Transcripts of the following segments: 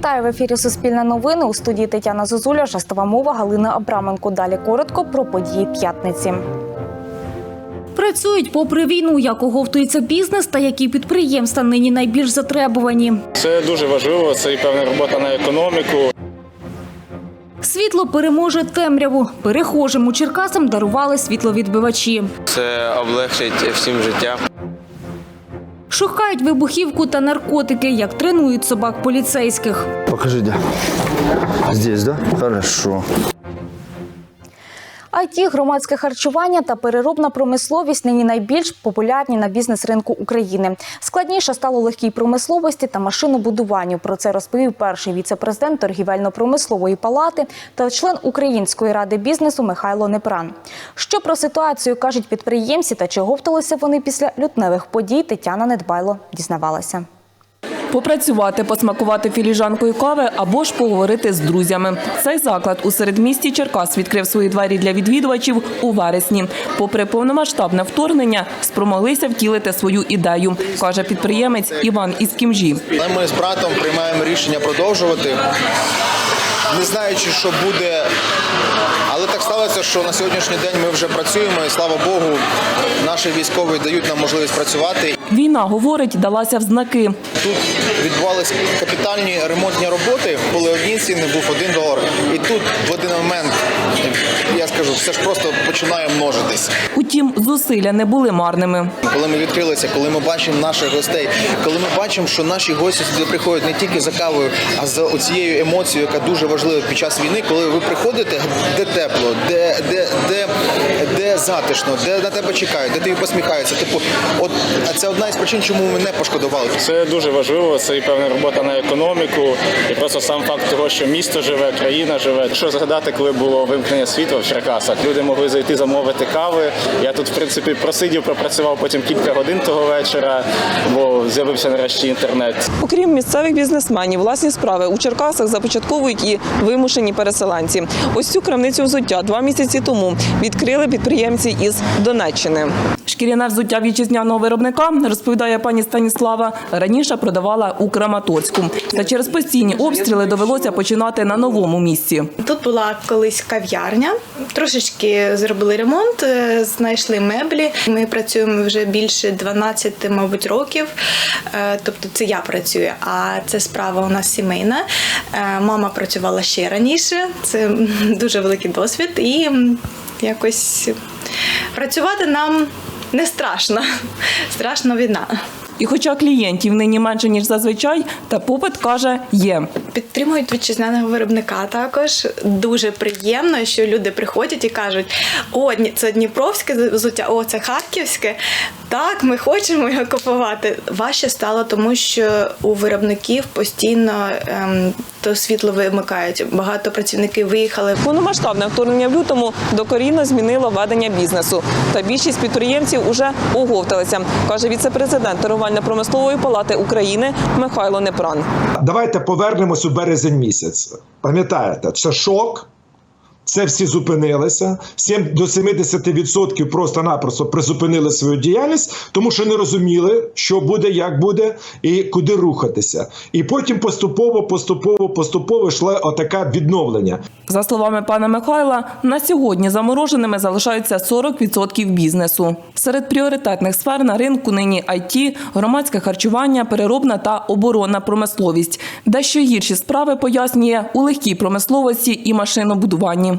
Вітаю в ефірі Суспільне новини. У студії Тетяна Зозуля, жестова мова Галина Абраменко. Далі коротко про події п'ятниці. Працюють попри війну, як оговтується бізнес та які підприємства нині найбільш затребувані. Це дуже важливо. Це і певна робота на економіку. Світло переможе темряву. Перехожим у Черкасам дарували світловідбивачі. Це облегшить всім життя. Шукають вибухівку та наркотики, як тренують собак поліцейських. Покажи, де. Здесь, да? Хорошо. IT, громадське харчування та переробна промисловість нині найбільш популярні на бізнес-ринку України. Складніше стало легкій промисловості та машинобудуванню. Про це розповів перший віце-президент торгівельно-промислової палати та член Української ради бізнесу Михайло Непран. Що про ситуацію кажуть підприємці та чого вталися вони після лютневих подій, Тетяна Недбайло дізнавалася. Попрацювати, посмакувати філіжанкою кави або ж поговорити з друзями. Цей заклад у середмісті Черкас відкрив свої двері для відвідувачів у вересні. Попри повномасштабне вторгнення, спромоглися втілити свою ідею, каже підприємець Іван із Кімжі. Ми з братом приймаємо рішення продовжувати, не знаючи, що буде. Але так сталося, що на сьогоднішній день ми вже працюємо, і слава Богу, наші військові дають нам можливість працювати. Війна, говорить, далася в знаки. Тут відбувалися капітальні ремонтні роботи, коли одні ціни, був один долар. І тут в один момент, я скажу, все ж просто починає множитись. Утім, зусилля не були марними. Коли ми відкрилися, коли ми бачимо наших гостей, коли ми бачимо, що наші гості сюди приходять не тільки за кавою, а за оцією емоцією, яка дуже важлива під час війни, коли ви приходите, де тепло, де, де, де, де затишно, де на тебе чекають, де тобі посміхаються. Типу, от а це одна із причин, чому ми не пошкодували. Це дуже важливо. Це і певна робота на економіку, і просто сам факт того, що місто живе, країна живе. Що згадати, коли було вимкнення світла в Черкасах, люди могли зайти замовити кави. Я тут, в принципі, просидів, пропрацював потім кілька годин того вечора, бо з'явився нарешті інтернет. Окрім місцевих бізнесменів, власні справи у Черкасах започатковують і вимушені переселенці. Ось цю крамницю взуття два місяці тому відкрили підприємці із Донеччини. Шкіряне взуття вітчизняного виробника, розповідає пані Станіслава, раніше продавала у Краматорську. Та через постійні обстріли довелося починати на новому місці. Тут була колись кав'ярня, трошечки зробили ремонт, е, знайшли меблі. Ми працюємо вже більше 12, мабуть, років. Е, Тобто це я працюю, а це справа у нас сімейна. Е, Мама працювала ще раніше, це дуже великий досвід, і якось працювати нам не страшно. Страшна війна. І хоча клієнтів нині менше ніж зазвичай, та попит каже є. Підтримують вітчизняного виробника також. Дуже приємно, що люди приходять і кажуть: о, це Дніпровське взуття, о, це Харківське. Так, ми хочемо його купувати. Важче стало, тому що у виробників постійно ем, то світло вимикають. Багато працівників виїхали. Повномасштабне вторгнення в лютому докорінно змінило ведення бізнесу. Та більшість підприємців уже оговталися, каже віце-президент торговельно-промислової палати України Михайло Непран. Давайте повернемось у березень місяць. Пам'ятаєте, це шок. Це всі зупинилися. Сім- до 70% просто-напросто призупинили свою діяльність, тому що не розуміли, що буде, як буде і куди рухатися. І потім поступово, поступово, поступово йшло отаке відновлення. За словами пана Михайла, на сьогодні замороженими залишаються 40% бізнесу. Серед пріоритетних сфер на ринку нині IT, громадське харчування, переробна та оборонна промисловість. Дещо гірші справи пояснює у легкій промисловості і машинобудуванні.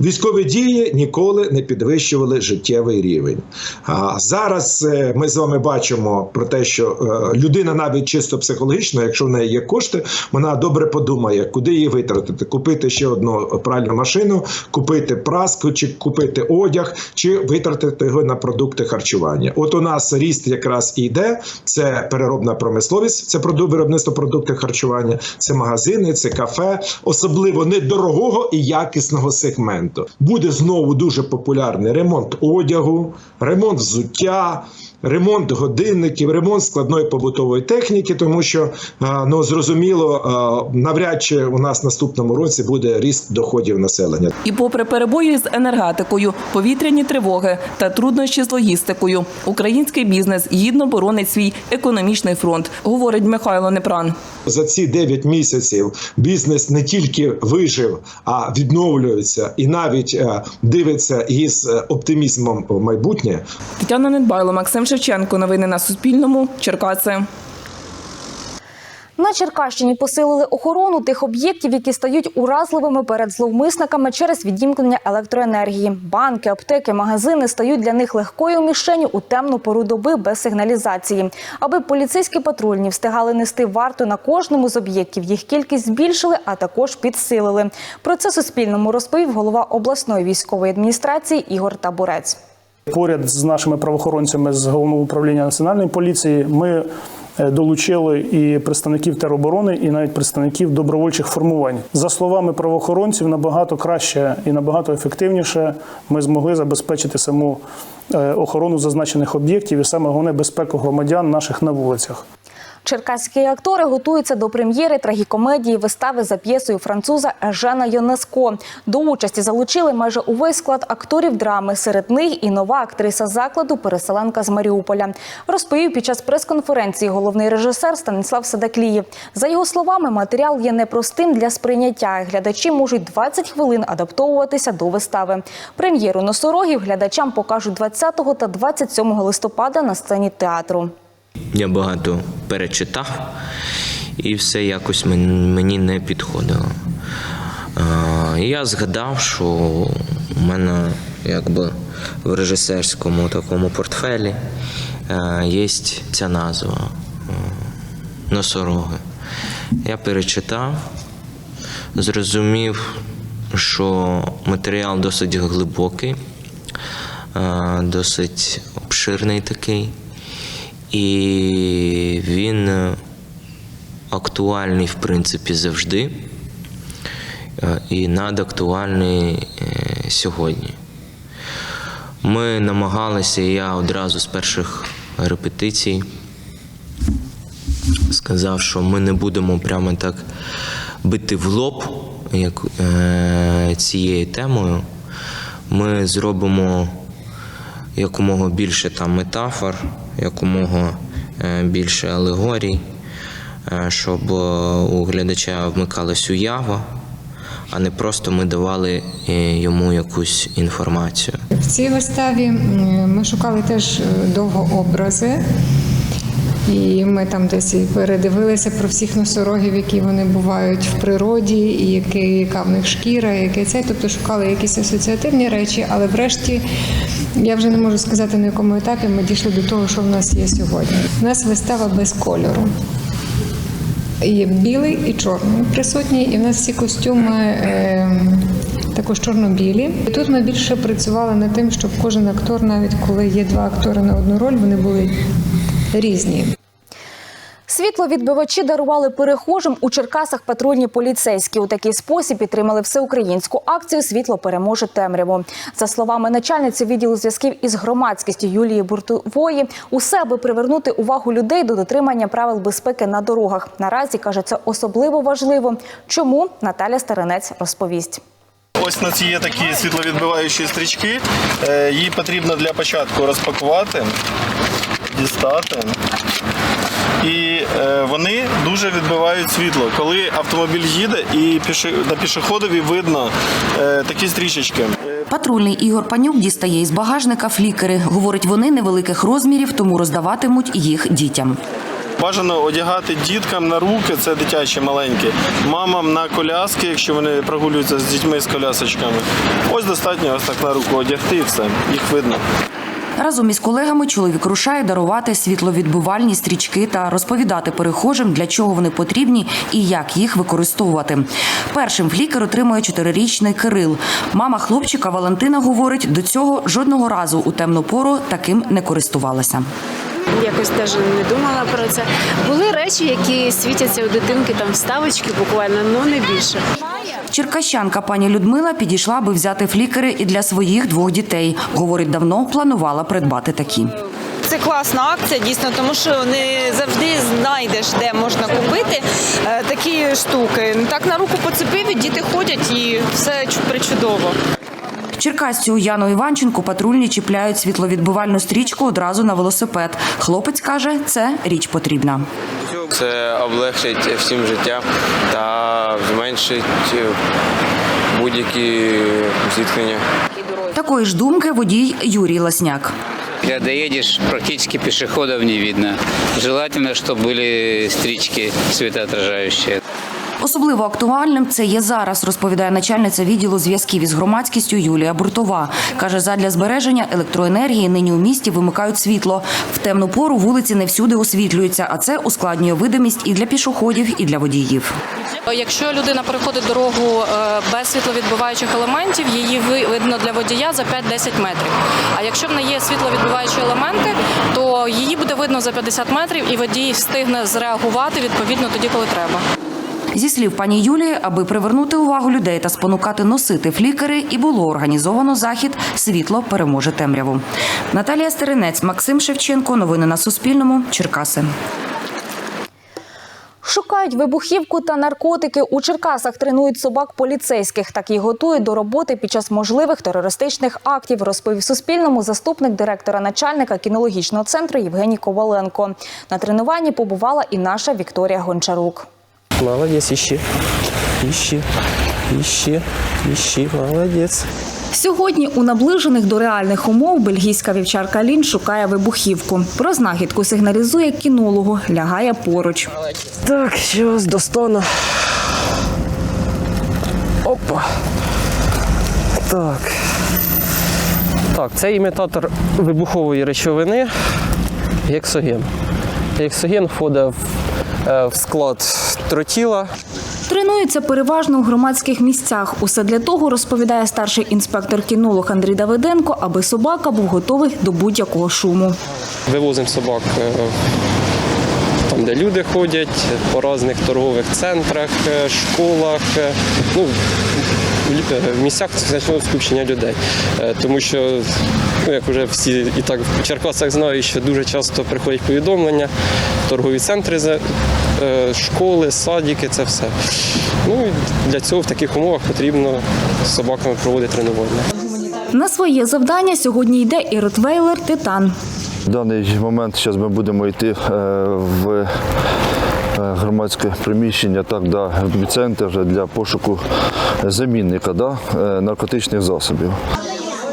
Військові дії ніколи не підвищували життєвий рівень. А зараз е, ми з вами бачимо про те, що е, людина навіть чисто психологічно, якщо в неї є кошти, вона добре подумає, куди її витратити, купити ще одну пральну машину, купити праску, чи купити одяг, чи витратити його на продукти харчування. От у нас ріст якраз і йде. Це переробна промисловість, це виробництво продуктів харчування, це магазини, це кафе, особливо недорогого і якісного сегменту. Сегменту. Буде знову дуже популярний ремонт одягу, ремонт взуття. Ремонт годинників, ремонт складної побутової техніки, тому що ну зрозуміло, навряд чи у нас наступному році буде ріст доходів населення. І попри перебої з енергетикою, повітряні тривоги та труднощі з логістикою, український бізнес гідно боронить свій економічний фронт, говорить Михайло Непран. За ці 9 місяців бізнес не тільки вижив, а відновлюється і навіть е, дивиться із е, оптимізмом в майбутнє. Тетяна Недбайло, Максим Шевченко. Новини на Суспільному. Черкаси. На Черкащині посилили охорону тих об'єктів, які стають уразливими перед зловмисниками через відімкнення електроенергії. Банки, аптеки, магазини стають для них легкою мішенью у темну пору доби без сигналізації. Аби поліцейські патрульні встигали нести варту на кожному з об'єктів, їх кількість збільшили, а також підсилили. Про це Суспільному розповів голова обласної військової адміністрації Ігор Табурець. Поряд з нашими правоохоронцями з головного управління національної поліції ми е, долучили і представників тероборони, і навіть представників добровольчих формувань. За словами правоохоронців, набагато краще і набагато ефективніше ми змогли забезпечити саму е, охорону зазначених об'єктів і саме головне безпеку громадян наших на вулицях. Черкаські актори готуються до прем'єри трагікомедії вистави за п'єсою француза Ежена Йонеско. До участі залучили майже увесь склад акторів драми. Серед них і нова актриса закладу, переселенка з Маріуполя. Розповів під час прес-конференції головний режисер Станіслав Садаклієв. За його словами, матеріал є непростим для сприйняття. Глядачі можуть 20 хвилин адаптовуватися до вистави. Прем'єру носорогів глядачам покажуть 20 та 27 листопада на сцені театру. Я багато перечитав, і все якось мені не підходило. Я згадав, що у мене якби в режисерському такому портфелі є ця назва носороги. Я перечитав, зрозумів, що матеріал досить глибокий, досить обширний такий. І він е, актуальний, в принципі, завжди. е, І надактуальний е, сьогодні. Ми намагалися, я одразу з перших репетицій сказав, що ми не будемо прямо так бити в лоб як, е, цією темою. Ми зробимо якомога більше там метафор, якомога е, більше алегорій, е, щоб е, у глядача вмикалась уява, а не просто ми давали йому якусь інформацію. В цій виставі ми шукали теж довго образи. І ми там десь і передивилися про всіх носорогів, які вони бувають в природі, і які, яка в них шкіра, яке це. Тобто шукали якісь асоціативні речі, але врешті я вже не можу сказати на якому етапі ми дійшли до того, що в нас є сьогодні. У нас вистава без кольору. Є білий і чорний присутні, і в нас всі костюми е, також чорно-білі. І тут ми більше працювали над тим, щоб кожен актор, навіть коли є два актори на одну роль, вони були різні. Світловідбивачі дарували перехожим у Черкасах патрульні поліцейські. У такий спосіб підтримали всеукраїнську акцію Світло переможе темряву. За словами начальниці відділу зв'язків із громадськістю Юлії Буртової, усе аби привернути увагу людей до дотримання правил безпеки на дорогах. Наразі каже, це особливо важливо. Чому Наталя Старинець розповість. Ось у нас є такі світловідбиваючі стрічки. Е, Її потрібно для початку розпакувати, дістати. І е, вони дуже відбивають світло. Коли автомобіль їде і піши- на пішоходові видно е, такі стрічечки. Патрульний Ігор Панюк дістає із багажника флікери. Говорить, вони невеликих розмірів, тому роздаватимуть їх дітям. Бажано одягати діткам на руки, це дитячі маленькі, мамам на коляски, якщо вони прогулюються з дітьми з колясочками. Ось достатньо ось так на руку одягти і все, їх видно. Разом із колегами чоловік рушає дарувати світловідбивальні стрічки та розповідати перехожим, для чого вони потрібні і як їх використовувати. Першим флікер отримує чотирирічний Кирил. Мама хлопчика Валентина говорить, до цього жодного разу у темну пору таким не користувалася. Якось навіть не думала про це. Були речі, які світяться у дитинки, там вставочки буквально, ну не більше. Черкащанка пані Людмила підійшла, аби взяти флікери і для своїх двох дітей. Говорить, давно планувала придбати такі. Це класна акція, дійсно, тому що не завжди знайдеш, де можна купити е, такі штуки. Так на руку поцепив, і діти ходять і все чу- причудово. Черкасцю Яну Іванченко патрульні чіпляють світловідбивальну стрічку одразу на велосипед. Хлопець каже, це річ потрібна. Це облегшить всім життя та зменшить е, будь-які зіткнення. Такої ж думки водій Юрій Ласняк. Когда едешь, практически пешеходов не видно. Желательно, чтобы были стрички светоотражающие. Особливо актуальним це є зараз, розповідає начальниця відділу зв'язків із громадськістю Юлія Буртова. Каже, задля збереження електроенергії нині у місті вимикають світло. В темну пору вулиці не всюди освітлюються, а це ускладнює видимість і для пішоходів, і для водіїв. Якщо людина переходить дорогу е, без світловідбиваючих елементів, її видно для водія за 5-10 метрів. А якщо в неї є світловідбиваючі елементи, то її буде видно за 50 метрів, і водій встигне зреагувати відповідно тоді, коли треба. Зі слів пані Юлії, аби привернути увагу людей та спонукати носити флікери, і було організовано захід Світло переможе темряву. Наталія Стеренець, Максим Шевченко. Новини на Суспільному. Черкаси. Шукають вибухівку та наркотики. У Черкасах тренують собак поліцейських. Так і готують до роботи під час можливих терористичних актів, розповів Суспільному заступник директора начальника кінологічного центру Євгеній Коваленко. На тренуванні побувала і наша Вікторія Гончарук. Молодець, іщи. Іщи. Іщи. Іщи. Молодець. Сьогодні у наближених до реальних умов бельгійська вівчарка Лін шукає вибухівку. Про знахідку сигналізує кінологу, лягає поруч. Так, зараз достану. Опа. Так. Так, це імітатор вибухової речовини гексоген. Гексоген входить в, в склад тротіла. Тренуються переважно у громадських місцях. Усе для того, розповідає старший інспектор-кінолог Андрій Давиденко, аби собака був готовий до будь-якого шуму. Вивозимо собак е, там, де люди ходять, по різних торгових центрах, е, школах, е, ну, в місцях значного скупчення людей. Е, Тому що, ну, як вже всі і так в Черкасах знають, що дуже часто приходять повідомлення, торгові центри, е, школи, садики, це все. Ну, і для цього в таких умовах потрібно з собаками проводити тренування. На своє завдання сьогодні йде і ротвейлер Титан. В даний момент зараз ми будемо йти е, в громадське приміщення, так, да, центр для пошуку замінника да, е, наркотичних засобів.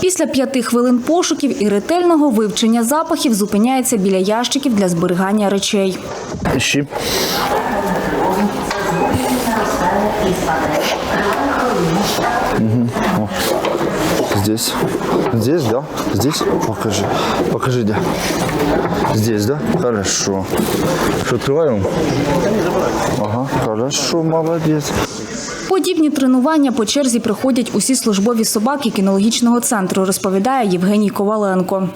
Після п'яти хвилин пошуків і ретельного вивчення запахів зупиняється біля ящиків для зберігання речей. Щі. Здесь. Здесь, да? Здесь? Покажи. Покажи, где. Здесь, да? Хорошо. Что, открываем? Ага, хорошо, молодец. Подібні тренування по черзі проходять усі службові собаки кінологічного центру, розповідає Євгеній Коваленко.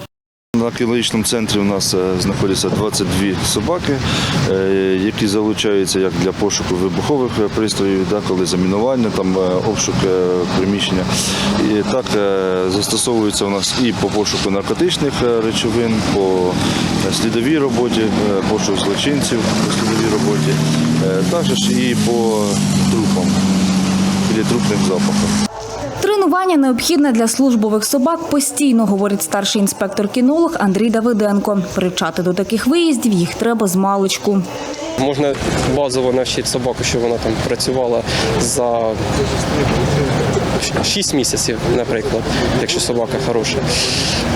На кінологічному центрі у нас е, знаходяться 22 собаки, е, які залучаються як для пошуку вибухових е, пристроїв, да, коли замінування, там обшук приміщення. І так застосовуються у нас і по пошуку наркотичних речовин, по слідовій роботі, пошуку злочинців по слідовій роботі, також і по трупам, і трупним запахам. Тренування необхідне для службових собак постійно, говорить старший інспектор-кінолог Андрій Давиденко. Привчати до таких виїздів їх треба з маличку. Можна базово навчити собаку, щоб вона там працювала за 6 місяців, наприклад, якщо собака хороша.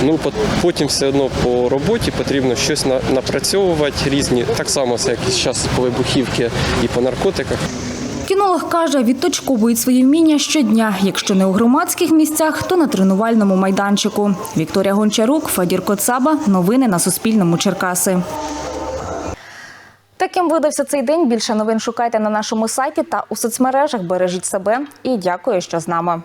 Ну, потім все одно по роботі потрібно щось напрацьовувати різні, так само як і зараз по вибухівці і по наркотиках. Кінолог каже, відточковують свої вміння щодня. Якщо не у громадських місцях, то на тренувальному майданчику. Вікторія Гончарук, Фадір Коцаба. Новини на Суспільному. Черкаси. Таким видався цей день. Більше новин шукайте на нашому сайті та у соцмережах. Бережіть себе і дякую, що з нами.